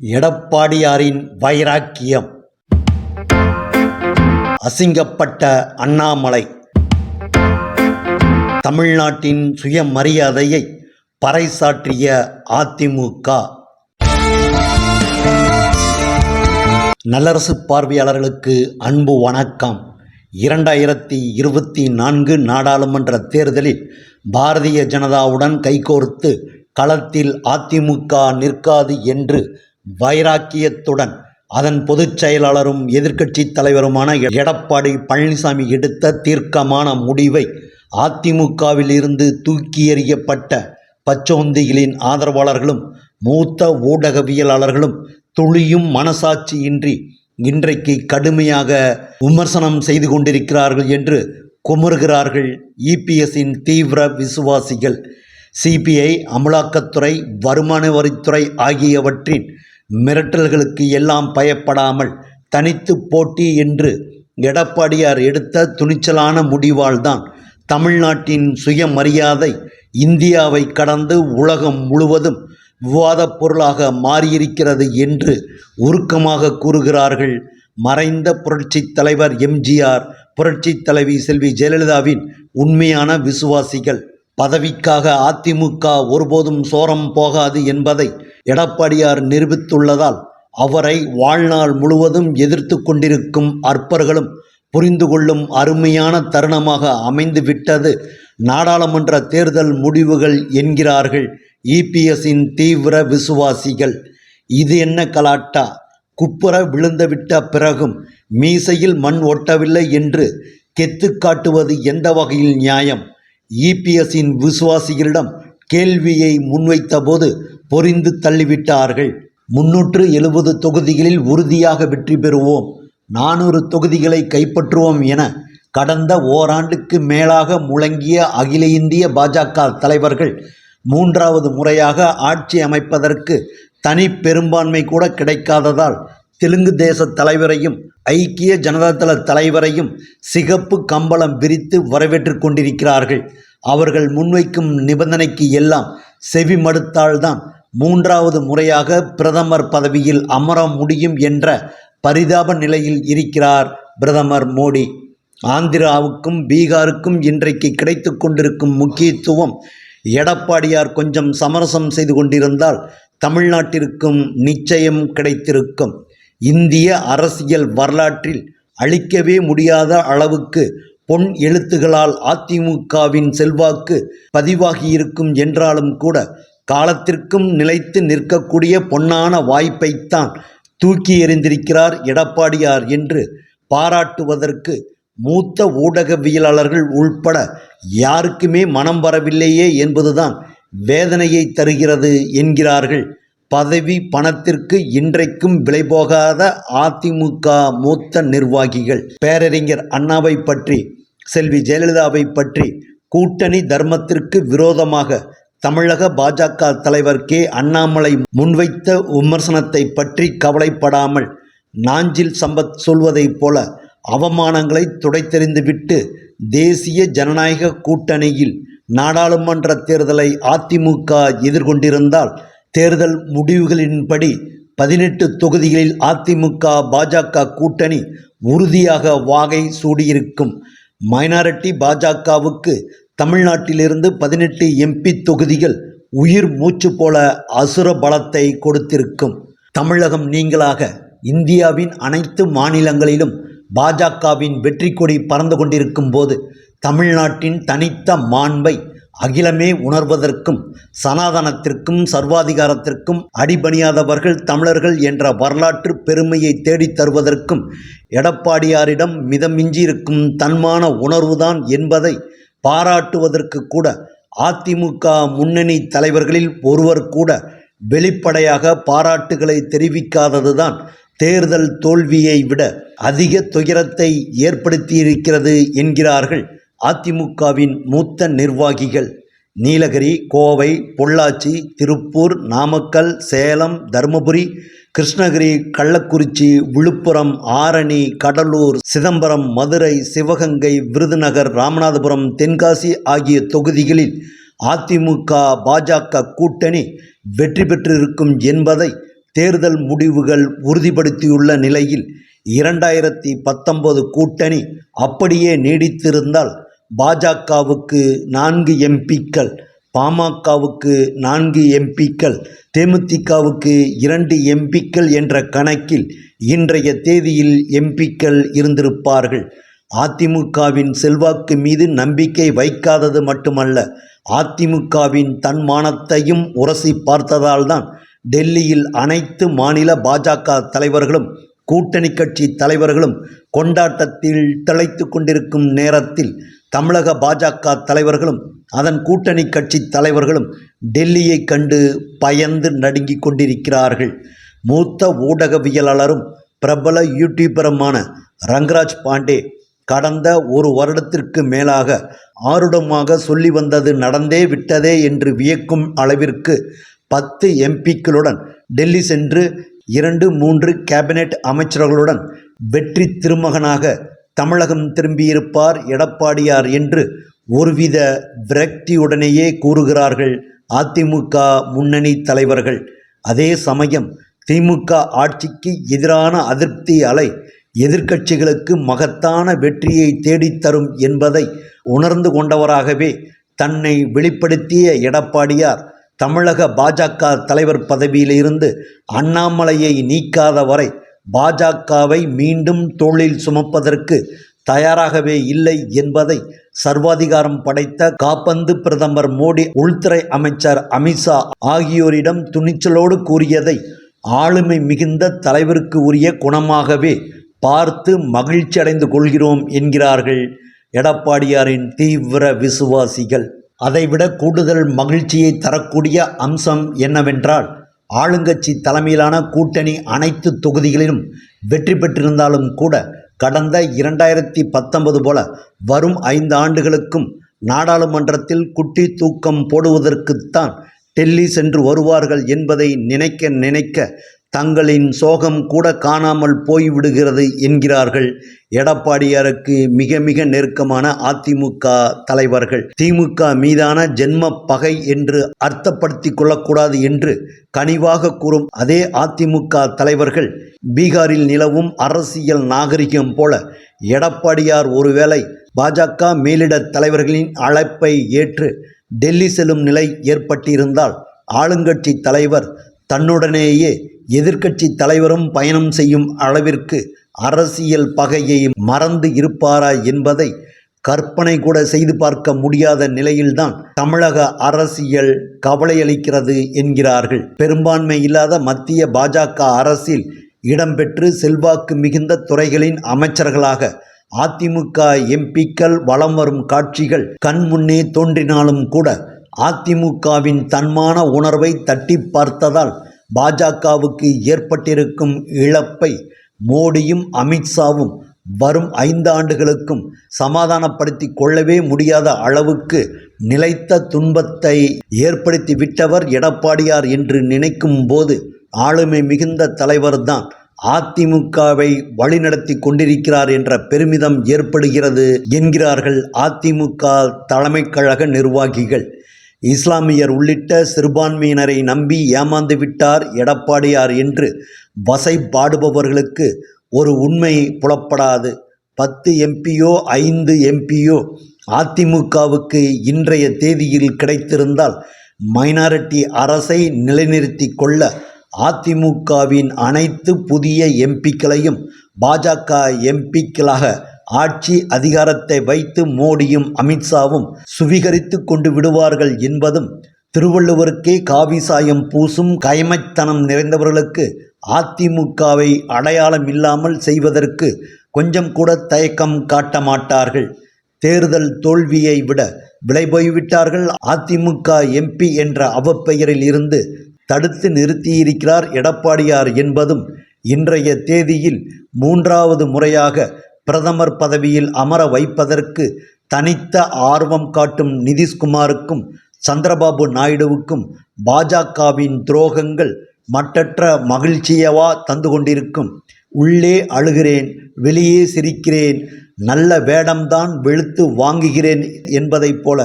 எடப்பாடியாரின் வைராக்கியம். அசிங்கப்பட்ட அண்ணாமலை. தமிழ்நாட்டின் சுயமரியாதையை பறைசாற்றிய அதிமுக. நல்லரசு பார்வையாளர்களுக்கு அன்பு வணக்கம். இரண்டாயிரத்தி இருபத்தி நான்கு நாடாளுமன்ற தேர்தலில் பாரதிய ஜனதாவுடன் கைகோர்த்து களத்தில் அதிமுக நிற்காது என்று வைராக்கியத்துடன் அதன் பொதுச் செயலாளரும் எதிர்க்கட்சித் தலைவருமான எடப்பாடி பழனிசாமி எடுத்த தீர்க்கமான முடிவை அதிமுகவில் இருந்து தூக்கி எறியப்பட்ட பச்சோந்திகளின் ஆதரவாளர்களும் மூத்த ஊடகவியலாளர்களும் துளியும் மனசாட்சியின்றி இன்றைக்கு கடுமையாக விமர்சனம் செய்து கொண்டிருக்கிறார்கள் என்று குமுறுகிறார்கள் இபிஎஸ்ஸின் தீவிர விசுவாசிகள். சிபிஐ அமலாக்கத்துறை வருமான வரித்துறை ஆகியவற்றின் மிரட்டல்களுக்கு எல்லாம் பயப்படாமல் தனித்து போட்டி என்று எடப்பாடியார் எடுத்த துணிச்சலான முடிவால்தான் தமிழ்நாட்டின் சுயமரியாதை இந்தியாவை கடந்து உலகம் முழுவதும் விவாதப் பொருளாக மாறியிருக்கிறது என்று உருக்கமாக கூறுகிறார்கள். மறைந்த புரட்சித் தலைவர் எம்ஜிஆர் புரட்சித் தலைவி செல்வி ஜெயலலிதாவின் உண்மையான விசுவாசிகள். பதவிக்காக அதிமுக ஒருபோதும் சோரம் போகாது என்பதை எடப்பாடியார் நிரூபித்துள்ளதால் அவரை வாழ்நாள் முழுவதும் எதிர்த்து கொண்டிருக்கும் அற்பர்களும் புரிந்து கொள்ளும் அருமையான தருணமாக அமைந்துவிட்டது. நாடாளுமன்ற தேர்தல் முடிவுகள் என்கிறார்கள். இபிஎஸ்ஸின் தீவிர விசுவாசிகள் இது என்ன கலாட்டா? குப்புற விழுந்துவிட்ட பிறகும் மீசையில் மண் ஒட்டவில்லை என்று கெத்து காட்டுவது எந்த வகையில் நியாயம்? இபிஎஸ்ஸின் விசுவாசிகளிடம் கேள்வியை முன்வைத்தபோது பொரிந்து தள்ளிவிட்டார்கள். முன்னூற்று எழுபது தொகுதிகளில் உறுதியாக வெற்றி பெறுவோம். நானூறு தொகுதிகளை கைப்பற்றுவோம் என கடந்த ஓராண்டுக்கு மேலாக முழங்கிய அகில இந்திய பாஜக தலைவர்கள் மூன்றாவது முறையாக ஆட்சி அமைப்பதற்கு தனி பெரும்பான்மை கூட கிடைக்காததால் தெலுங்கு தேச தலைவரையும் ஐக்கிய ஜனதாதள தலைவரையும் சிகப்பு கம்பளம் விரித்து வரவேற்று கொண்டிருக்கிறார்கள். அவர்கள் முன்வைக்கும் நிபந்தனைக்கு எல்லாம் செவி மடுத்தால்தான் மூன்றாவது முறையாக பிரதமர் பதவியில் அமர முடியும் என்ற பரிதாப நிலையில் இருக்கிறார் பிரதமர் மோடி. ஆந்திராவுக்கும் பீகாருக்கும் இன்றைக்கு கிடைத்து கொண்டிருக்கும் முக்கியத்துவம் எடப்பாடியார் கொஞ்சம் சமரசம் செய்து கொண்டிருந்தால் தமிழ்நாட்டிற்கும் நிச்சயம் கிடைத்திருக்கும். இந்திய அரசியல் வரலாற்றில் அழிக்கவே முடியாத அளவுக்கு பொன் எழுத்துகளால் அதிமுகவின் செல்வாக்கு பதிவாகியிருக்கும் என்றாலும் கூட காலத்திற்கும் நிலைத்து நிற்கக்கூடிய பொன்னான வாய்ப்பைத்தான் தூக்கி எறிந்திருக்கிறார் எடப்பாடியார் என்று பாராட்டுவதற்கு மூத்த ஊடகவியலாளர்கள் உள்பட யாருக்குமே மனம் வரவில்லையே என்பதுதான் வேதனையை தருகிறது என்கிறார்கள். பதவி பணத்திற்கு இன்றைக்கும் விலை போகாத அதிமுக மூத்த நிர்வாகிகள். பேரறிஞர் அண்ணாவை பற்றி செல்வி ஜெயலலிதாவை பற்றி கூட்டணி தர்மத்திற்கு விரோதமாக தமிழக பாஜக தலைவர் கே. அண்ணாமலை முன்வைத்த விமர்சனத்தை பற்றி கவலைப்படாமல் நாஞ்சில் சம்பத் சொல்வதைப் போல அவமானங்களை துடைத்தெறிந்துவிட்டு தேசிய ஜனநாயக கூட்டணியில் நாடாளுமன்ற தேர்தலை அதிமுக எதிர்கொண்டிருந்தால் தேர்தல் முடிவுகளின்படி பதினெட்டு தொகுதிகளில் அதிமுக பாஜக கூட்டணி உறுதியாக வாகை சூடியிருக்கும். மைனாரிட்டி பாஜகவுக்கு தமிழ்நாட்டிலிருந்து பதினெட்டு எம்பி தொகுதிகள் உயிர் மூச்சு போல அசுர பலத்தை கொடுத்திருக்கும். தமிழகம் நீங்களாக இந்தியாவின் அனைத்து மாநிலங்களிலும் பாஜகவின் வெற்றி கொடி பறந்து கொண்டிருக்கும் போது தமிழ்நாட்டின் தனித்த மாண்பை அகிலமே உணர்வதற்கும் சனாதனத்திற்கும் சர்வாதிகாரத்திற்கும் அடிபணியாதவர்கள் தமிழர்கள் என்ற வரலாற்று பெருமையை தேடித் தருவதற்கும் எடப்பாடியாரிடம் மிதமிஞ்சியிருக்கும் தன்மான உணர்வுதான் என்பதை பாராட்டுவதற்கு கூட அதிமுக முன்னணி தலைவர்களில் ஒருவர் கூட வெளிப்படையாக பாராட்டுகளை தெரிவிக்காததுதான் தேர்தல் தோல்வியை விட அதிக துயரத்தை ஏற்படுத்தியிருக்கிறது என்கிறார்கள் அதிமுகவின் மூத்த நிர்வாகிகள். நீலகிரி கோவை பொள்ளாச்சி திருப்பூர் நாமக்கல் சேலம் தருமபுரி கிருஷ்ணகிரி கள்ளக்குறிச்சி விழுப்புரம் ஆரணி கடலூர் சிதம்பரம் மதுரை சிவகங்கை விருதுநகர் ராமநாதபுரம் தென்காசி ஆகிய தொகுதிகளில் அதிமுக பாஜக கூட்டணி வெற்றி பெற்றிருக்கும் என்பதை தேர்தல் முடிவுகள் உறுதிப்படுத்தியுள்ள நிலையில் இரண்டாயிரத்தி பத்தொன்பது கூட்டணி அப்படியே நீடித்திருந்தால் பாஜகவுக்கு நான்கு எம்பிக்கள் பாமகவுக்கு நான்கு எம்பிக்கள் தேமுதிகவுக்கு இரண்டு எம்பிக்கள் என்ற கணக்கில் இன்றைய தேதியில் எம்பிக்கள் இருந்திருப்பார்கள். அதிமுகவின் செல்வாக்கு மீது நம்பிக்கை வைக்காதது மட்டுமல்ல அதிமுகவின் தன்மானத்தையும் உரசி பார்த்ததால்தான் டெல்லியில் அனைத்து மாநில பாஜக தலைவர்களும் கூட்டணி கட்சி தலைவர்களும் கொண்டாட்டத்தில் திளைத்து கொண்டிருக்கும் நேரத்தில் தமிழக பாஜக தலைவர்களும் அதன் கூட்டணி கட்சி தலைவர்களும் டெல்லியை கண்டு பயந்து நடுங்கிக் கொண்டிருக்கிறார்கள். மூத்த ஊடகவியலாளரும் பிரபல யூடியூபருமான ரங்கராஜ் பாண்டே கடந்த ஒரு வருடத்திற்கு மேலாக ஆருடமாக சொல்லி வந்தது நடந்தே விட்டதே என்று வியக்கும் அளவிற்கு பத்து எம்பிக்களுடன் டெல்லி சென்று இரண்டு மூன்று கேபினெட் அமைச்சர்களுடன் வெற்றி திருமகனாக தமிழகம் திரும்பியிருப்பார் எடப்பாடியார் என்று ஒருவித விரக்தியுடனேயே கூறுகிறார்கள் அதிமுக முன்னணி தலைவர்கள். அதே சமயம் திமுக ஆட்சிக்கு எதிரான அதிருப்தி அலை எதிர்க்கட்சிகளுக்கு மகத்தான வெற்றியை தேடித்தரும் என்பதை உணர்ந்து கொண்டவராகவே தன்னை வெளிப்படுத்திய எடப்பாடியார் தமிழக பாஜக தலைவர் பதவியிலிருந்து அண்ணாமலையை நீக்காத வரை பாஜகவை மீண்டும் தோளில் சுமப்பதற்கு தயாராகவே இல்லை என்பதை சர்வாதிகாரம் படைத்த காப்பந்து பிரதமர் மோடி உள்துறை அமைச்சர் அமித்ஷா ஆகியோரிடம் துணிச்சலோடு கூறியதை ஆளுமை மிகுந்த தலைவருக்கு உரிய குணமாகவே பார்த்து மகிழ்ச்சி அடைந்து கொள்கிறோம் என்கிறார்கள் எடப்பாடியாரின் தீவிர விசுவாசிகள். அதைவிட கூடுதல் மகிழ்ச்சியை தரக்கூடிய அம்சம் என்னவென்றால் ஆளுங்கட்சி தலைமையிலான கூட்டணி அனைத்து தொகுதிகளிலும் வெற்றி பெற்றிருந்தாலும் கூட கடந்த இரண்டாயிரத்தி பத்தொன்பது போல வரும் ஐந்து ஆண்டுகளுக்கும் நாடாளுமன்றத்தில் குட்டி தூக்கம் போடுவதற்குத்தான் டெல்லி சென்று வருவார்கள் என்பதை நினைக்க நினைக்க தங்களின் சோகம் கூட காணாமல் போய்விடுகிறது என்கிறார்கள். எடப்பாடியாருக்கு மிக மிக நெருக்கமான அதிமுக தலைவர்கள். திமுக மீதான ஜென்ம பகை என்று அர்த்தப்படுத்தி கொள்ளக்கூடாது என்று கனிவாக கூறும் அதே அதிமுக தலைவர்கள் பீகாரில் நிலவும் அரசியல் நாகரிகம் போல எடப்பாடியார் ஒருவேளை பாஜக மேலிட தலைவர்களின் அழைப்பை ஏற்று டெல்லி செல்லும் நிலை ஏற்பட்டிருந்தால் ஆளுங்கட்சி தலைவர் தன்னுடனேயே எதிர்க்கட்சி தலைவரும் பயணம் செய்யும் அளவிற்கு அரசியல் பகையை மறந்து இருப்பாரா என்பதை கற்பனை கூட செய்து பார்க்க முடியாத நிலையில்தான் தமிழக அரசியல் கவலையளிக்கிறது என்கிறார்கள். பெரும்பான்மை இல்லாத மத்திய பாஜக அரசில் இடம்பெற்று செல்வாக்கு மிகுந்த துறைகளின் அமைச்சர்களாக அதிமுக எம்பிக்கள் வலம் வரும் காட்சிகள் கண் முன்னே தோன்றினாலும் கூட அதிமுகவின் தன்மான உணர்வை தட்டி பார்த்ததால் பாஜகவுக்கு ஏற்பட்டிருக்கும் இழப்பை மோடியும் அமித்ஷாவும் வரும் ஐந்து ஆண்டுகளுக்கும் சமாதானப்படுத்தி கொள்ளவே முடியாத அளவுக்கு நிலைத்த துன்பத்தை ஏற்படுத்தி விட்டவர் எடப்பாடியார் என்று நினைக்கும் போது ஆளுமை மிகுந்த தலைவர்தான் அதிமுகவை வழிநடத்தி கொண்டிருக்கிறார் என்ற பெருமிதம் ஏற்படுகிறது என்கிறார்கள் அதிமுக தலைமை கழக நிர்வாகிகள். இஸ்லாமியர் உள்ளிட்ட சிறுபான்மையினரை நம்பி ஏமாந்து விட்டார் எடப்பாடியார் என்று வசை பாடுபவர்களுக்கு ஒரு உண்மை புலப்படாது. பத்து எம்பியோ ஐந்து எம்பியோ அதிமுகவுக்கு இன்றைய தேதியில் கிடைத்திருந்தால் மைனாரிட்டி அரசை நிலைநிறுத்தி கொள்ள அதிமுகவின் அனைத்து புதிய எம்பிக்களையும் பாஜக எம்பிக்களாக ஆட்சி அதிகாரத்தை வைத்து மோடியும் அமித்ஷாவும் சுவீகரித்து கொண்டு விடுவார்கள் என்பதும் திருவள்ளுவருக்கே காவி சாயம் பூசும் கயமைத்தனம் நிறைந்தவர்களுக்கு அதிமுகவை அடையாளம் இல்லாமல் செய்வதற்கு கொஞ்சம் கூட தயக்கம் காட்ட மாட்டார்கள். தேர்தல் தோல்வியை விட விலை போய்விட்டார்கள். அதிமுக எம்பி என்ற அவப்பெயரில் இருந்து தடுத்து நிறுத்தியிருக்கிறார் எடப்பாடியார் என்பதும் இன்றைய தேதியில் மூன்றாவது முறையாக பிரதமர் பதவியில் அமர வைப்பதற்கு தனித்த ஆர்வம் காட்டும் நிதிஷ்குமாருக்கும் சந்திரபாபு நாயுடுவுக்கும் பாஜகவின் துரோகங்கள் மற்றற்ற மகிழ்ச்சியவா தந்து கொண்டிருக்கும். உள்ளே அழுகிறேன் வெளியே சிரிக்கிறேன் நல்ல வேடம்தான் வெளுத்து வாங்குகிறேன் என்பதைப் போல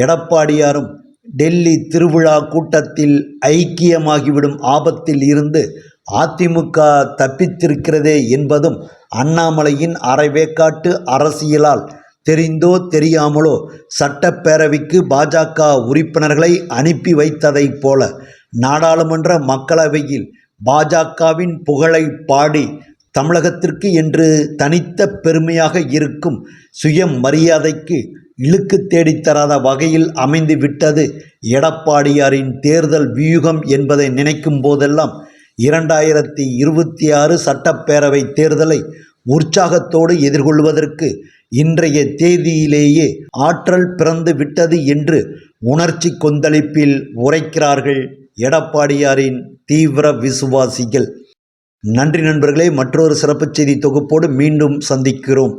எடப்பாடியாரும் டெல்லி திருவிழா கூட்டத்தில் ஐக்கியமாகிவிடும் ஆபத்தில் இருந்து அதிமுக தப்பித்திருக்கிறதே என்பதும் அண்ணாமலையின் அரைவேக்காட்டு அரசியலால் தெரிந்தோ தெரியாமலோ சட்டப்பேரவைக்கு பாஜக உறுப்பினர்களை அனுப்பி வைத்ததைப் போல நாடாளுமன்ற மக்களவையில் பாஜகவின் புகழை பாடி தமிழகத்திற்கு என்று தனித்த பெருமையாக இருக்கும் சுயமரியாதைக்கு இழுக்கு தேடித்தராத வகையில் அமைந்து விட்டது எடப்பாடியாரின் தேர்தல் வியூகம் என்பதை நினைக்கும் போதெல்லாம் இரண்டாயிரத்தி இருபத்தி ஆறு சட்டப்பேரவை தேர்தலை உற்சாகத்தோடு எதிர்கொள்வதற்கு இன்றைய தேதியிலேயே ஆற்றல் பிறந்து விட்டது என்று உணர்ச்சி கொந்தளிப்பில் உரைக்கிறார்கள் எடப்பாடியாரின் தீவிர விசுவாசிகள். நன்றி நண்பர்களே மற்றொரு சிறப்புச் செய்தி தொகுப்போடு மீண்டும் சந்திக்கிறோம்.